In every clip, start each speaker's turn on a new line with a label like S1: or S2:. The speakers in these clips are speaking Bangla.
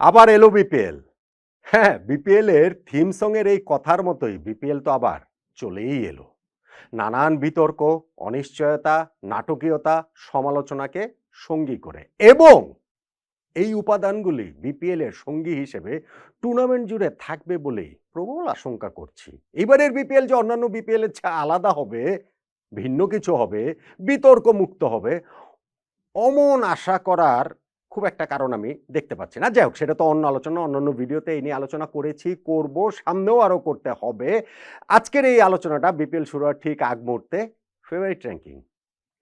S1: আবার এলো বিপিএল। হ্যাঁ বিপিএল এর থিম সঙ্গের এই কথার মতোই বিপিএল তো আবার চলেই এলো। নানান বিতর্ক, অনিশ্চয়তা, নাটকীয়তা সমালোচনাকে সঙ্গী করে এবং এই উপাদানগুলি বিপিএল এর সঙ্গী হিসেবে টুর্নামেন্ট জুড়ে থাকবে বলেই প্রবল আশঙ্কা করছি। এবারের বিপিএল যে অন্যান্য বিপিএল এর চেয়ে আলাদা হবে, ভিন্ন কিছু হবে বিতর্ক মুক্ত হবে, অমন আশা করার খুব একটা কারণ আমি দেখতে পাচ্ছি না। যাই হোক, সেটা তো অন্য আলোচনা, অন্যান্য ভিডিওতে এই নিয়ে আলোচনা করেছি, করব, সামনেও আরও করতে হবে। আজকের এই আলোচনাটা বিপিএল শুরু হওয়ার ঠিক আগ মুহূর্তে। ফেভারিট র্যাঙ্কিং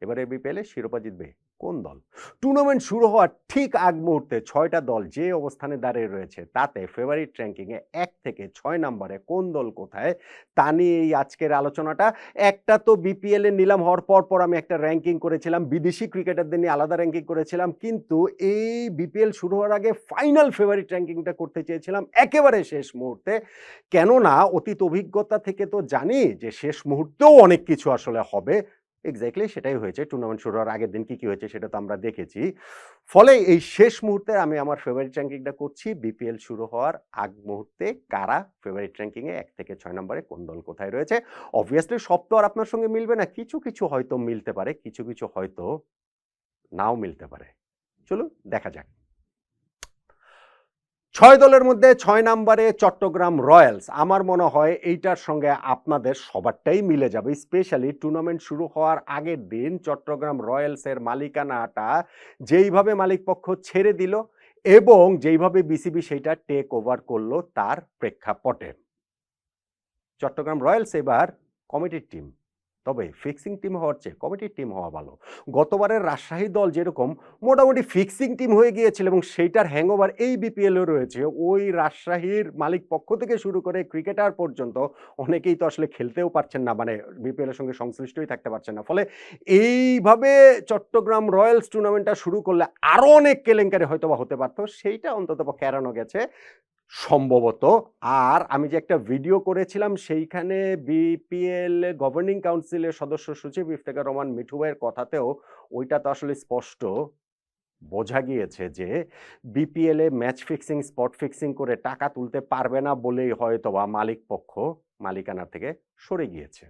S1: এবারে বিপিএলে শিরোপা জিতবে কোন দল? টুর্নামেন্ট শুরু হওয়ার ঠিক আগ মুহূর্তে ছয়টা দল যে অবস্থানে দাঁড়িয়ে রয়েছে, তাতে ফেভারিট র্যাঙ্কিংয়ে এক থেকে ছয় নম্বরে কোন দল কোথায়? তা নিয়ে এই আজকের আলোচনাটা। একটা তো বিপিএল এর নিলাম হওয়ার পর পর আমি একটা র্যাঙ্কিং করেছিলাম, বিদেশি ক্রিকেটারদের নিয়ে আলাদা র্যাঙ্কিং করেছিলাম, কিন্তু এই বিপিএল শুরু হওয়ার আগে ফাইনাল ফেভারিট র্যাঙ্কিংটা করতে চেয়েছিলাম একেবারে শেষ মুহূর্তে। কেননা অতীত অভিজ্ঞতা থেকে তো জানি যে শেষ মুহূর্তেও অনেক কিছু আসলে হবে। এক্স্যাক্টলি সেটাই হয়েছে। টুর্নামেন্ট শুরু হওয়ার আগের দিন কী কী হয়েছে সেটা তো আমরা দেখেছি। ফলে এই শেষ মুহূর্তে আমি আমার ফেভারিট র্যাঙ্কিংটা করছি। বিপিএল শুরু হওয়ার আগ মুহূর্তে কারা ফেভারিট র্যাঙ্কিংয়ে এক থেকে ছয় নম্বরে, কোন দল কোথায় রয়েছে? অবভিয়াসলি সব তো আর আপনার সঙ্গে মিলবে না। কিছু কিছু হয়তো মিলতে পারে, কিছু কিছু হয়তো নাও মিলতে পারে। চলুন, দেখা যাক। ছয় দলের মধ্যে ছয় নম্বরে চট্টগ্রাম রয়্যালস। আমার মনে হয় এইটার সঙ্গে আপনাদের সবারটাই মিলে যাবে। স্পেশালি টুর্নামেন্ট শুরু হওয়ার আগের দিন চট্টগ্রাম রয়্যালসের মালিকানাটা যেইভাবে মালিকপক্ষ ছেড়ে দিল এবং যেইভাবে বিসিবি সেইটা টেক ওভার করল তার প্রেক্ষাপটে। চট্টগ্রাম রয়্যালস এবার কমিটির টিম তবে ফিক্সিং টিম হওয়ার চেয়ে কমিটির টিম হওয়া ভালো। গতবারের রাজশাহী দল যেরকম, মোটামুটি ফিক্সিং টিম হয়ে গিয়েছিল এবং সেইটার হ্যাংওভার এই বিপিএলও রয়েছে। ওই রাজশাহীর মালিক পক্ষ থেকে শুরু করে ক্রিকেটার পর্যন্ত অনেকেই তো আসলে খেলতেও পারছেন না মানে বিপিএলের সঙ্গে সংশ্লিষ্টই থাকতে পারছেন না। ফলে এইভাবে চট্টগ্রাম রয়্যালস টুর্নামেন্টটা শুরু করলে আরও অনেক কেলেঙ্কারি হয়তো বা হতে পারতো। সেইটা অন্তত পক্ষে এড়ানো গেছে। সম্ভবত। আর আমি যে একটা ভিডিও করেছিলাম সেইখানে বিপিএল গভর্নিং কাউন্সিলের সদস্য সচিব ইফতেকার রহমান মিঠু ভাইয়ের কথাতেও ওইটা তো আসলে স্পষ্ট। বোঝা গিয়েছে যে বিপিএল এ ম্যাচ ফিক্সিং স্পট ফিক্সিং করে টাকা তুলতে পারবে না বলেই হয়তো বা মালিক পক্ষ মালিকানা থেকে সরে গিয়েছে।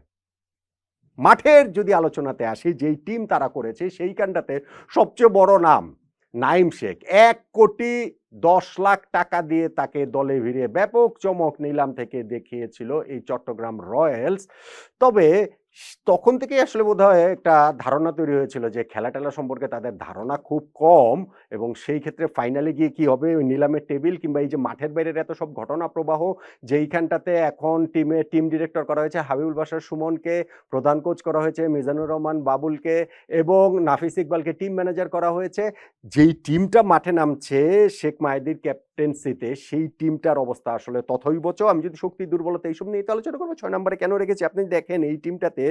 S1: মাঠের যদি আলোচনাতে আসি, যেই টিম তারা করেছে সেইখানটাতে সবচেয়ে বড় নাম নাইম শেখ, এক কোটি দশ লাখ টাকা দিয়ে তাকে দলে ভিড়িয়ে ব্যাপক চমক নিলাম থেকে দেখিয়েছিল এই চট্টগ্রাম রয়্যালস। তবে তখন থেকেই আসলে বোধহয় একটা ধারণা তৈরি হয়েছিল যে খেলা টেলা সম্পর্কে তাদের ধারণা খুব কম এবং সেই ক্ষেত্রে ফাইনালে গিয়ে কি হবে? ওই নিলামের টেবিল কিংবা এই যে মাঠের বাইরের এত সব ঘটনা প্রবাহ, যেইখানটাতে এখন টিমে, টিম ডিরেক্টর করা হয়েছে হাবিবুল বাসার সুমনকে, প্রধান কোচ করা হয়েছে মিজানুর রহমান বাবুলকে এবং নাফিস ইকবালকে টিম ম্যানেজার করা হয়েছে। যেই টিমটা মাঠে নামছে, শেখ মাহিদির ক্যাপ্টেন্সিতে সেই টিমটার অবস্থা আসলে তথৈবচ, আমি যদি শক্তি, দুর্বলতা এইসব নিয়ে আলোচনা করব, ছয় নম্বরে কেন রেখেছি? আপনি দেখেন এই টিমটাতে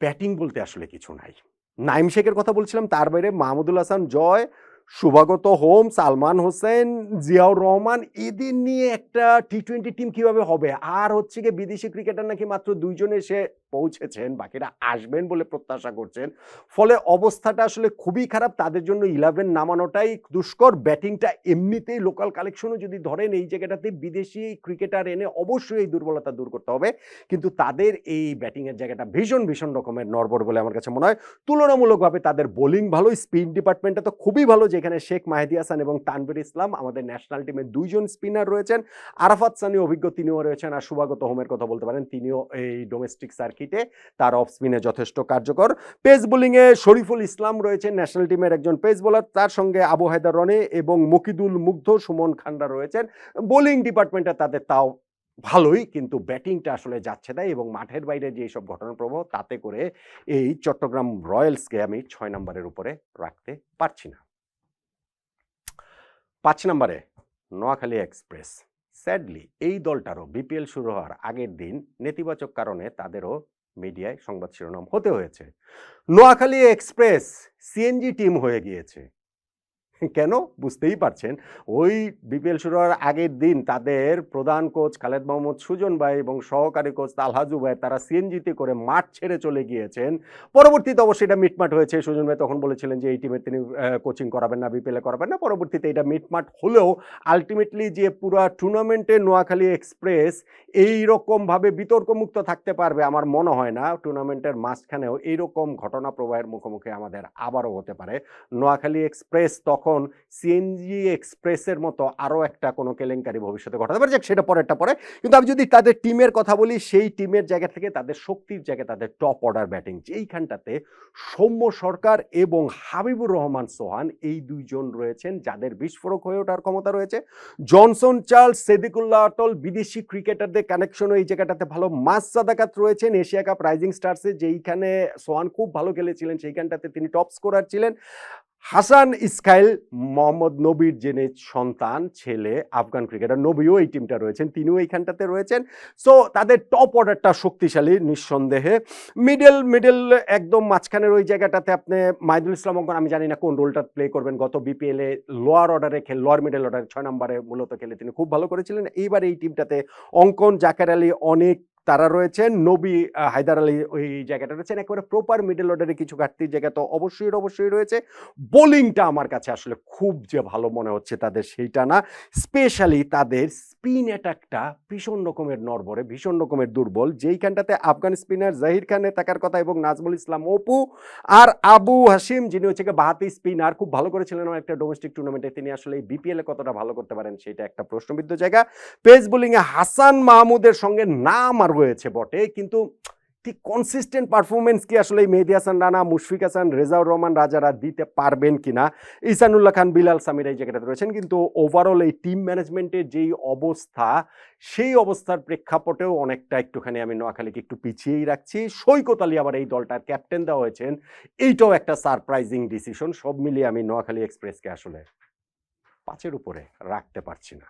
S1: ব্যাটিং বলতে আসলে কিছু নাই। নাইম শেখের কথা বলছিলাম, তার বাইরে মাহমুদুল হাসান, জয়, সুভাগত হোম সালমান হোসেন, জিয়াউর রহমান, এদের নিয়ে একটা টি টোয়েন্টি টিম কীভাবে হবে? আর হচ্ছে গিয়ে বিদেশি ক্রিকেটার নাকি মাত্র দুইজন এসে পৌঁছেছেন, বাকিরা আসবেন বলে প্রত্যাশা করছেন। ফলে অবস্থাটা আসলে খুবই খারাপ। তাদের জন্য ইলেভেন নামানোটাই দুষ্কর। ব্যাটিংটা এমনিতেই লোকাল কালেকশনও যদি ধরেন, এই জায়গাটাতে বিদেশি ক্রিকেটার এনে অবশ্যই এই দুর্বলতা দূর করতে হবে। কিন্তু তাদের এই ব্যাটিংয়ের জায়গাটা ভীষণ ভীষণ রকমের নড়বড় বলে আমার কাছে মনে হয়। তুলনামূলকভাবে তাদের বোলিং ভালো, স্পিন ডিপার্টমেন্টটা তো খুবই ভালো, যেখানে শেখ মাহেদি হাসান এবং তানবির ইসলাম আমাদের ন্যাশনাল টিমের দুইজন স্পিনার রয়েছেন। আরাফাত সানি অভিজ্ঞ তিনিও রয়েছেন। আর সুভাগত হোমের কথা বলতে পারেন, তিনিও এই ডোমেস্টিক সার্কিটে তার অফ স্পিনে যথেষ্ট কার্যকর। পেস বোলিংয়ে শরীফুল ইসলাম রয়েছেন ন্যাশনাল টিমের একজন পেস বোলার তার সঙ্গে আবু হায়দার রনে এবং মকিদুল মুগ্ধ সুমন খান্ডা রয়েছেন। বোলিং ডিপার্টমেন্টে তাদের তাও ভালোই, কিন্তু ব্যাটিংটা আসলে যাচ্ছে না এবং মাঠের বাইরে যে সব ঘটনা প্রবাহ, তাতে করে এই চট্টগ্রাম রয়্যালসকে আমি ছয় নম্বরের উপরে রাখতে পারছি না। পাঁচ নম্বরে, নোয়াখালী এক্সপ্রেস। স্যাডলি এই দলটারও বিপিএল শুরু হওয়ার আগের দিন নেতিবাচক কারণে তাদেরও মিডিয়ায় সংবাদ শিরোনাম হতে হয়েছে। নোয়াখালী এক্সপ্রেস সিএনজি টিম হয়ে গিয়েছে। কেন? বুঝতেই পারছেন। ওই বিপিএল শুরু হওয়ার আগের দিন তাদের প্রধান কোচ খালেদ মোহাম্মদ সুজন ভাই এবং সহকারী কোচ তালহাজু ভাই, তারা সিএনজিতে করে মাঠ ছেড়ে চলে গিয়েছেন। পরবর্তীতে অবশ্যই এটা মিটমাট হয়েছে। সুজন ভাই তখন বলেছিলেন যে, এই টিমের তিনি কোচিং করাবেন না বিপিএলে করাবেন না। পরবর্তীতে এটা মিটমাট হলেও আলটিমেটলি যে পুরো টুর্নামেন্টে নোয়াখালী এক্সপ্রেস এই রকমভাবে বিতর্কমুক্ত থাকতে পারবে আমার মনে হয় না। টুর্নামেন্টের মাঝখানেও এইরকম ঘটনা প্রবাহের মুখোমুখি আমাদের আবারও হতে পারে। নোয়াখালী এক্সপ্রেস তখন সিএনজি এক্সপ্রেসের মতো আরও একটা কোনো কেলেঙ্কারি ভবিষ্যতে ঘটাতে পারে। যাক, সেটা পরেরটা পরে। কিন্তু আমি যদি তাদের টিমের কথা বলি, সেই টিমের জায়গা থেকে তাদের শক্তির জায়গায় তাদের টপ অর্ডার ব্যাটিং যেইখানটাতে সৌম্য সরকার এবং হাবিবুর রহমান সোহান এই দুইজন রয়েছেন, যাদের বিস্ফোরক হয়ে ওঠার ক্ষমতা রয়েছে। জনসন, চার্লস, সেদিকুল্লাহ অটল বিদেশি ক্রিকেটারদের কানেকশনও এই জায়গাটাতে ভালো। মাস সাদাকাত রয়েছেন, এশিয়া কাপ রাইজিং স্টার্সে যেইখানে সোহান খুব ভালো খেলেছিলেন, সেইখানটাতে তিনি টপ স্কোরার ছিলেন। হাসান ইসকাইল, মোহাম্মদ নবীর জেনে সন্তান, ছেলে, আফগান ক্রিকেটার, নবীও এই টিমটা রয়েছেন, তিনিও এইখানটাতে রয়েছেন। সো তাদের টপ অর্ডারটা শক্তিশালী, নিঃসন্দেহে। মিডল মিডল একদম মাঝখানের ওই জায়গাটাতে আপনি মাইদুল ইসলাম অঙ্কন, আমি জানি না কোন রোলটা প্লে করবেন, গত বিপিএলে লোয়ার অর্ডারে খেল লোয়ার মিডল অর্ডারে ছয় নম্বরে মূলত খেলে, তিনি খুব ভালো করেছিলেন। এইবার এই টিমটাতে অঙ্কন, জাকের আলী অনেক তারা রয়েছেন। নবী হায়দার আলী ওই জায়গাটা রয়েছেন। একেবারে প্রপার মিডল অর্ডারে কিছু ঘাটতির জায়গা তো অবশ্যই অবশ্যই রয়েছে। বোলিংটা আমার কাছে আসলে খুব যে ভালো মনে হচ্ছে তাদের সেইটা না। স্পেশালি তাদের স্পিন অ্যাটাকটা ভীষণ রকমের নরবরে ভীষণ রকমের দুর্বল। যেইখানটাতে আফগান স্পিনার জাহির খানের থাকার কথা এবং নাজমুল ইসলাম, অপু আর আবু হাসিম যিনি হচ্ছে বাহাতি স্পিনার, খুব ভালো করেছিলেন একটা ডোমেস্টিক টুর্নামেন্টে তিনি আসলে এই বিপিএলে কতটা ভালো করতে পারেন সেটা একটা প্রশ্নবিদ্ধ জায়গা। পেস বোলিংয়ে হাসান মাহমুদের সঙ্গে নাম আর রয়েছে বটে, কিন্তু ঠিক কনসিস্টেন্ট পারফরমেন্স কি আসলে মেহেদি হাসান রানা, মুশফিক হাসান, রেজাউর রহমান রাজারা দিতে পারবেন কিনা? ইসানুল্লাহ খান, বিলাল সামির এই জায়গাটাতে রয়েছেন। কিন্তু ওভারঅল এই টিম ম্যানেজমেন্টের যেই অবস্থা, সেই অবস্থার প্রেক্ষাপটেও অনেকটা একটুখানি আমি নোয়াখালীকে একটু পিছিয়েই রাখছি। সৈকত আলী আবার এই দলটার ক্যাপ্টেন দেওয়া হয়েছেন। এইটাও একটা সারপ্রাইজিং ডিসিশন সব মিলিয়ে আমি নোয়াখালী এক্সপ্রেসকে আসলে পাঁচের উপরে রাখতে পারছি না।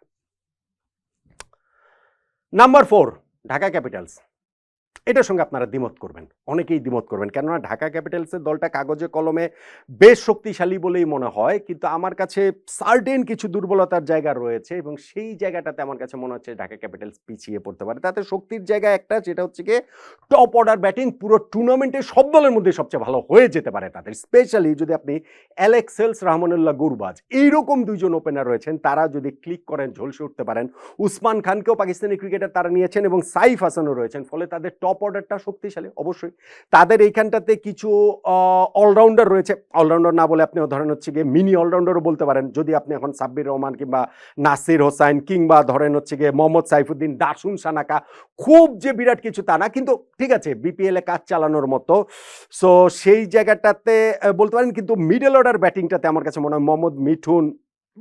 S1: Number four Dhaka Capitals. এটার সঙ্গে আপনারা দ্বিমত করবেন। অনেকেই দ্বিমত করবেন। কেননা ঢাকা ক্যাপিটালসের দলটা কাগজে, কলমে বেশ শক্তিশালী বলেই মনে হয়। কিন্তু আমার কাছে সার্টেন কিছু দুর্বলতার জায়গা রয়েছে এবং সেই জায়গাটাতে আমার কাছে মনে হচ্ছে ঢাকা ক্যাপিটালস পিছিয়ে পড়তে পারে। তাতে শক্তির জায়গা একটা যেটা হচ্ছে গিয়ে টপ অর্ডার ব্যাটিং পুরো টুর্নামেন্টে সব দলের মধ্যে সবচেয়ে ভালো হয়ে যেতে পারে তাদের। স্পেশালি যদি আপনি অ্যালেক্সেলস রহমানুল্লাহ গুরবাজ এইরকম দুইজন ওপেনার রয়েছেন, তারা যদি ক্লিক করেন, ঝলসে উঠতে পারেন, উসমান খানকেও পাকিস্তানি ক্রিকেটার তারা নিয়েছেন এবং সাইফ হাসানও রয়েছেন। ফলে তাদের টপ অর্ডারটা শক্তিশালী, অবশ্যই। তাদের এইখানটাতে কিছু অলরাউন্ডার রয়েছে। অলরাউন্ডার না বলে আপনি ধরেন হচ্ছে গিয়ে মিনি অলরাউন্ডারও বলতে পারেন। যদি আপনি এখন সাব্বির রহমান কিংবা নাসির হোসাইন কিংবা ধরেন হচ্ছে গিয়ে মোহাম্মদ সাইফুদ্দিন, দাসুন সানাকা, খুব যে বিরাট কিছু তা না, কিন্তু ঠিক আছে বিপিএলে কাজ চালানোর মতো। সো সেই জায়গাটাতে বলতে পারেন কিন্তু মিডল অর্ডার ব্যাটিংটাতে আমার কাছে মনে হয় মোহাম্মদ মিঠুন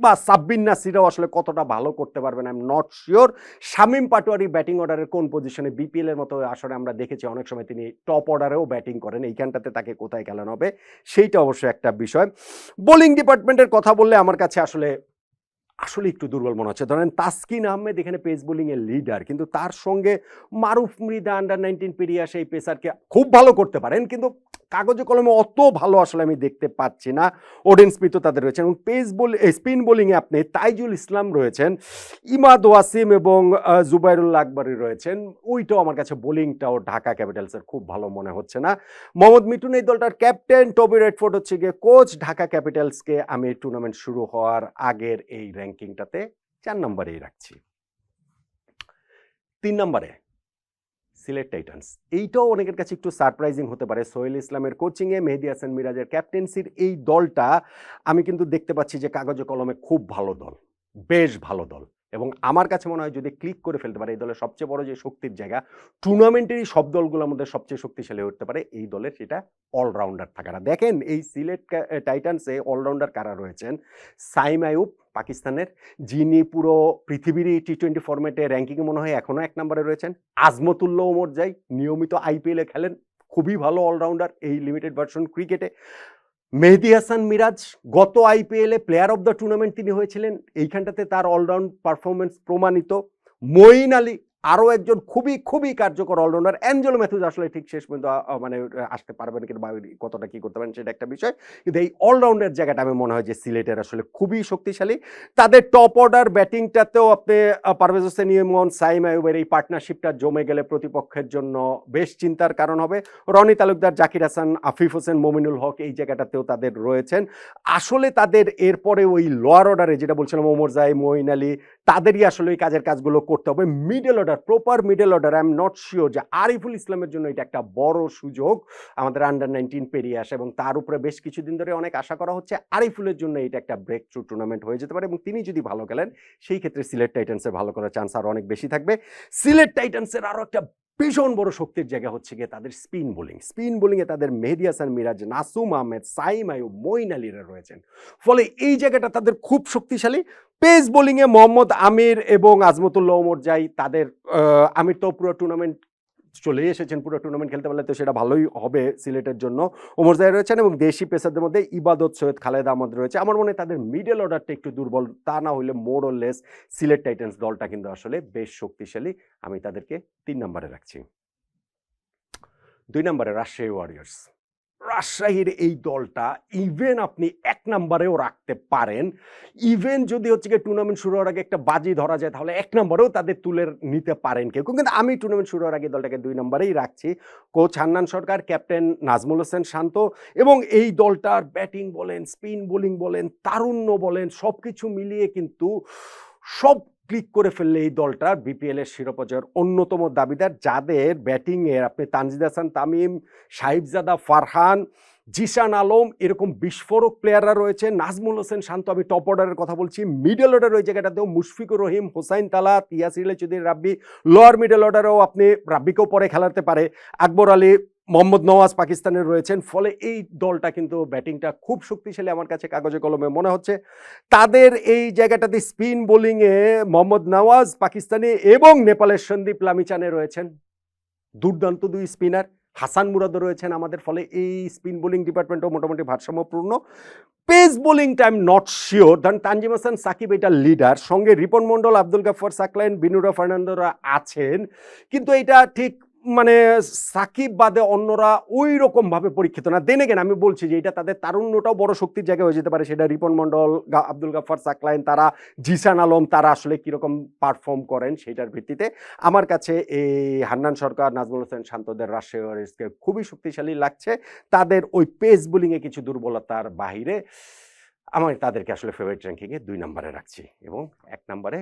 S1: বা সাব্বিন নাসিরাও আসলে কতটা ভালো করতে পারবেন I am not sure Shamim Patwari batting অর্ডারের কোন পজিশনে বিপিএল এর মতো আসলে আমরা দেখেছি, অনেক সময় তিনি টপ অর্ডারেও ব্যাটিং করেন, এইখানটাতে তাকে কোথায় খেলানো হবে, সেইটা অবশ্যই একটা বিষয়। বোলিং ডিপার্টমেন্টের কথা বললে আমার কাছে আসলে আসলে একটু দুর্বল মনে হচ্ছে। ধরেন তাসকিন আহমেদ এখানে পেস বোলিং এর লিডার কিন্তু তার সঙ্গে মারুফ মৃদা আন্ডার নাইনটিন পেরিয়ে আসে এই পেসারকে খুব ভালো করতে পারেন, কিন্তু কাগজে কলমে অত ভালো আসলে আমি দেখতে পাচ্ছি না। ওডেন স্মিথও তাদের রয়েছেন এবং পেস বোল স্পিন বোলিংয়ে আপনি তাইজুল ইসলাম রয়েছেন, ইমাদ ওয়াসিম এবং জুবাইরুল জুবাইরুল্লাহ আকবরী রয়েছেন। ওইটাও আমার কাছে বোলিংটাও ঢাকা ক্যাপিটালসের খুব ভালো মনে হচ্ছে না। মোহাম্মদ মিঠুন এই দলটার ক্যাপ্টেন টবি রেডফোর্ড হচ্ছে গিয়ে কোচ ঢাকা ক্যাপিটালসকে আমি টুর্নামেন্ট শুরু হওয়ার আগের এই র্যাঙ্কিংটাতে চার নম্বরেই রাখছি। তিন নম্বরে সিলেট টাইটান্স। এইটাও অনেকের কাছে একটু সারপ্রাইজিং হতে পারে। সোহেল ইসলামের কোচিংয়ে মেহেদি হাসান মিরাজের ক্যাপ্টেন্সির এই দলটা আমি কিন্তু দেখতে পাচ্ছি যে কাগজে কলমে খুব ভালো দল, বেশ ভালো দল। এবং আমার কাছে মনে হয় যদি ক্লিক করে ফেলতে পারে, এই দলের সবচেয়ে বড় যে শক্তির জায়গা, টুর্নামেন্টেরই সব দলগুলোর মধ্যে সবচেয়ে শক্তিশালী উঠতে পারে এই দলের সেটা অলরাউন্ডার থাকাটা। দেখেন এই সিলেট টাইটান্সে অলরাউন্ডার কারা রয়েছেন? সাইম আয়ুব পাকিস্তানের, যিনি পুরো পৃথিবীর টি টোয়েন্টি ফরম্যাটে র্যাঙ্কিংয়ে মনে হয় এখনও এক নম্বরে রয়েছেন। আজমতুল্লাহ ওমর যাই, নিয়মিত আইপিএলে খেলেন, খুবই ভালো অলরাউন্ডার এই লিমিটেড ভার্সন ক্রিকেটে মেহেদি হাসান মিরাজ গত আইপিএলে প্লেয়ার অব দ্য টুর্নামেন্ট তিনি হয়েছিলেন। এইখানটাতে তার অলরাউন্ড পারফরমেন্স প্রমাণিত। মঈন আলী আরও একজন খুবই খুবই কার্যকর অলরাউন্ডার অ্যাঞ্জেল ম্যাথুজ আসলে ঠিক শেষ পর্যন্ত মানে আসতে পারবেন কিনা বা কতটা কী করতে পারেন সেটা একটা বিষয়। কিন্তু এই অলরাউন্ডের জায়গাটা আমি মনে হয় যে সিলেটের আসলে খুবই শক্তিশালী। তাদের টপ অর্ডার ব্যাটিংটাতেও আপনি পারভেজ হোসেন ইমন সাইম আয়ুবের এই পার্টনারশিপটা জমে গেলে প্রতিপক্ষের জন্য বেশ চিন্তার কারণ হবে। রনি তালুকদার, জাকির হাসান, আফিফ হোসেন, মমিনুল হক এই জায়গাটাতেও তাদের রয়েছেন। আসলে তাদের এরপরে ওই লোয়ার অর্ডারে যেটা বলছিলাম, ওমর জাই মঈন আলী, তাদেরই আসলে ওই কাজের কাজগুলো করতে হবে। Middle order proper middle order I am not sure যে আরিফুল ইসলামের জন্য এটা একটা বড় সুযোগ আমাদের আন্ডার নাইনটিন পেরিয়ে আসে এবং তার উপরে বেশ কিছুদিন ধরে অনেক আশা করা হচ্ছে আরিফুলের জন্য এটা একটা ব্রেক থ্রু টুর্নামেন্ট হয়ে যেতে পারে এবং তিনি যদি ভালো খেলেন, সেই ক্ষেত্রে সিলেট টাইটান্সের ভালো করার চান্স আরও অনেক বেশি থাকবে। সিলেট টাইটান্সের আরও একটা ভীষণ বড় শক্তির জায়গা হচ্ছে গিয়ে তাদের স্পিন বোলিং। স্পিন বোলিংয়ে তাদের মেহেদি হাসান, মিরাজ, নাসুম আহমেদ, সাইম আয়ু মইন আলীরা রয়েছেন। ফলে এই জায়গাটা তাদের খুব শক্তিশালী। পেস বোলিংয়ে মোহাম্মদ আমির এবং আজমতুল্লাহ ওমর যাই, তাদের আমির তো পুরো টুর্নামেন্ট চলে এসেছেন পুরো টুর্নামেন্ট খেলতে পারলে তো সেটা ভালোই হবে সিলেটের জন্য। ওমর জাহের রয়েছেন এবং দেশি পেসারদের মধ্যে ইবাদত সৈয়দ খালেদ আহমদ রয়েছে। আমার মনে তাদের মিডল অর্ডারটা একটু দুর্বল, তা না হলে more or less Sylhet Titans দলটা কিন্তু আসলে বেশ শক্তিশালী। আমি তাদেরকে তিন নম্বরে রাখছি। দুই নম্বরে রাজশাহী ওয়ারিয়ার্স রাজশাহীর এই দলটা ইভেন আপনি এক নম্বরেও রাখতে পারেন। ইভেন যদি হচ্ছে গিয়ে টুর্নামেন্ট শুরু হওয়ার আগে একটা বাজি ধরা যায়, তাহলে এক নম্বরেও তাদের তুলে নিতে পারেন কেউ। কিন্তু আমি টুর্নামেন্ট শুরু হওয়ার আগে দলটাকে দুই নম্বরেই রাখছি। কোচ হান্নান সরকার ক্যাপ্টেন নাজমুল হোসেন শান্ত এবং এই দলটার ব্যাটিং বলেন স্পিন বোলিং বলেন, তারুণ্য বলেন সব কিছু মিলিয়ে কিন্তু সব ক্লিক করে ফেললে এই দলটা বিপিএল এর শিরোপা জয়ের অন্যতম দাবিদার, যাদের ব্যাটিংয়ের আপনি তানজিদ হাসান, তামিম, সাহিবজাদা, ফারহান, জিশান আলম এরকম বিস্ফোরক প্লেয়াররা রয়েছে। নাজমুল হোসেন শান্ত, আমি টপ অর্ডারের কথা বলছি। মিডল অর্ডার ওই জায়গাটাতেও মুশফিকুর রহিম, হোসাইন তালা তিয়াসির চৌধুরী, রাব্বি লোয়ার মিডল অর্ডারেও আপনি রাব্বিকেও পরে খেলাতে পারে। আকবর আলী মোহাম্মদ নওয়াজ পাকিস্তানের রয়েছেন। ফলে এই দলটা কিন্তু ব্যাটিংটা খুব শক্তিশালী আমার কাছে কাগজে কলমে মনে হচ্ছে। তাদের এই জায়গাটাতে স্পিন বোলিংয়ে মোহাম্মদ নওয়াজ পাকিস্তানি এবং নেপালের সন্দীপ লামিচানে রয়েছেন। দুর্দান্ত দুই স্পিনার। হাসান মুরাদও রয়েছেন আমাদের। ফলে এই স্পিন বোলিং ডিপার্টমেন্টও মোটামুটি ভারসাম্যপূর্ণ। পেস বোলিংটা আই এম নট শিওর। ধরেন তানজিম হাসান, সাকিব এটা লিডার। সঙ্গে রিপন মন্ডল আব্দুল গাফর সাকলাইন, বিনুরা ফার্নান্দোরা আছেন। কিন্তু এটা ঠিক মানে সাকিব বাদে অন্যরা ওই রকম ভাবে পরীক্ষিত না। দেনে গেন আমি বলছি যে এটা তাদের তারুণ্যটাও বড় শক্তির জায়গায় হয়ে যেতে পারে। সেটা রিপন মন্ডল আব্দুল গাফর সাকলাইন, তারা, জিসান আলম, তারা আসলে কীরকম পারফর্ম করেন সেটার ভিত্তিতে। আমার কাছে এই হান্নান সরকার, নাজমুল হোসেন শান্তদের ওয়ারিয়র্সকে খুবই শক্তিশালী লাগছে। তাদের ওই পেস বোলিংয়ে কিছু দুর্বলতার বাহিরে, আমি তাদেরকে আসলে ফেভারিট র্যাঙ্কিংয়ে দুই নম্বরে রাখছি এবং এক নম্বরে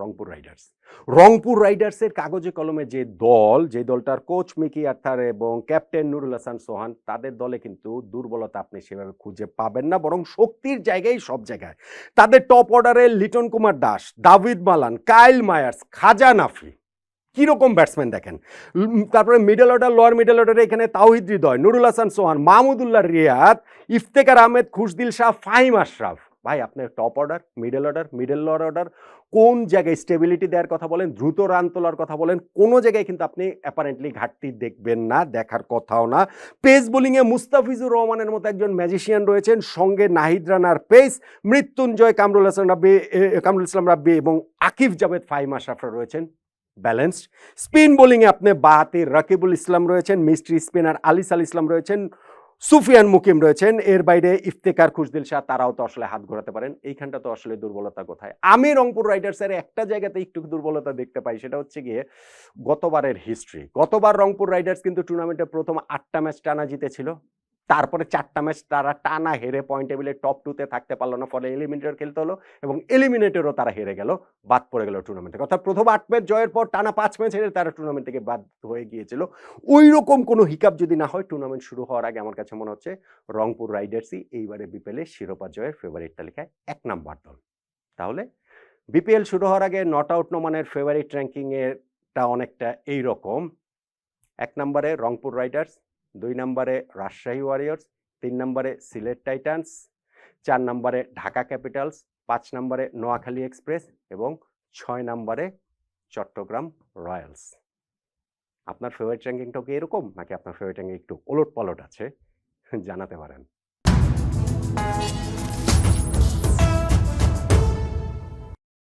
S1: রংপুর রাইডার্স। রংপুর রাইডার্সের কাগজে কলমে যে দল, যে দলটার কোচ মিকি আর্থার এবং ক্যাপ্টেন নুরুল হাসান সোহান, তাদের দলে কিন্তু দুর্বলতা আপনি সেভাবে খুঁজে পাবেন না, বরং শক্তির জায়গায় সব জায়গায়। তাদের টপ অর্ডারে Liton Kumar Das Dawid Malan, Kyle Mayers, Khawaja Nafay. কীরকম ব্যাটসম্যান দেখেন। তারপরে মিডল অর্ডার লোয়ার মিডল অর্ডারে এখানে তাওহিদ হৃদয়, নুরুল হাসান সোহান, মাহমুদুল্লাহ রিয়াদ, ইফতেকার আহমেদ, খুশদিল শাহ, ফাহিম আশরাফ। ভাই আপনার top order middle order middle lower order কোন জায়গায় স্টেবিলিটি দেওয়ার কথা বলেন, দ্রুত রান তোলার কথা বলেন, কোনো জায়গায় কিন্তু আপনি অ্যাপারেন্টলি ঘাটতি দেখবেন না, দেখার কথাও না। পেস বোলিংয়ে মুস্তাফিজুর রহমানের মতো একজন ম্যাজিশিয়ান রয়েছেন, সঙ্গে নাহিদ রানার পেস মৃত্যুঞ্জয় কামরুল হাসান রাব্বি কামরুল ইসলাম রাব্বি এবং আকিফ জাভেদ ফাহিম আশরাফরা রয়েছেন। ব্যালেন্সড স্পিন বোলিংয়ে আপনি বাহাতি রাকিবুল ইসলাম রয়েছেন, মিস্ট্রি স্পিনার আলিস আল ইসলাম রয়েছেন সুফিয়ান মুকিম রয়েছেন। এর বাইরে ইফতেকার খুশদিল শাহ, তারাও তো আসলে হাত ঘোরাতে পারেন। এইখানটা তো আসলে দুর্বলতা কোথায়? আমি রংপুর রাইডার্সের একটা জায়গাতে একটু দুর্বলতা দেখতে পাই, সেটা হচ্ছে গিয়ে গতবারের হিস্ট্রি গতবার রংপুর রাইডার্স কিন্তু টুর্নামেন্টে প্রথম আটটা ম্যাচ টানা জিতেছিল। তারপরে চারটা ম্যাচ তারা টানা হেরে পয়েন্ট টেবিলে টপ টুতে থাকতে পারল না, ফলে এলিমিনেটর খেলতে হলো এবং এলিমিনেটরও তারা হেরে গেল, বাদ পড়ে গেল টুর্নামেন্ট থেকে। অর্থাৎ প্রথম আট ম্যাচ জয়ের পর টানা পাঁচ ম্যাচ হেরে তারা টুর্নামেন্ট থেকে বাদ হয়ে গিয়েছিল। ওই রকম কোনো হিকাপ যদি না হয় টুর্নামেন্ট শুরু হওয়ার আগে আমার কাছে মনে হচ্ছে রংপুর রাইডার্সই এইবারে বিপিএলে শিরোপা জয়ের ফেভারিট তালিকায় এক নাম্বার দল। তাহলে বিপিএল শুরু হওয়ার আগে নট আউট নোমানের ফেভারিট র্যাঙ্কিংয়েরটা অনেকটা এই রকম এক নম্বরে রংপুর রাইডার্স দুই নম্বরে রাজশাহী ওয়ারিয়র্স তিন নম্বরে সিলেট টাইটান্স চার নম্বরে ঢাকা ক্যাপিটালস পাঁচ নম্বরে নোয়াখালী এক্সপ্রেস এবং ছয় নম্বরে চট্টগ্রাম রয়্যালস আপনার ফেভারিট র্যাঙ্কিংটাও কি এরকম, নাকি আপনার ফেভারিট র্যাঙ্কিং একটু ওলট পালট আছে? জানাতে পারেন।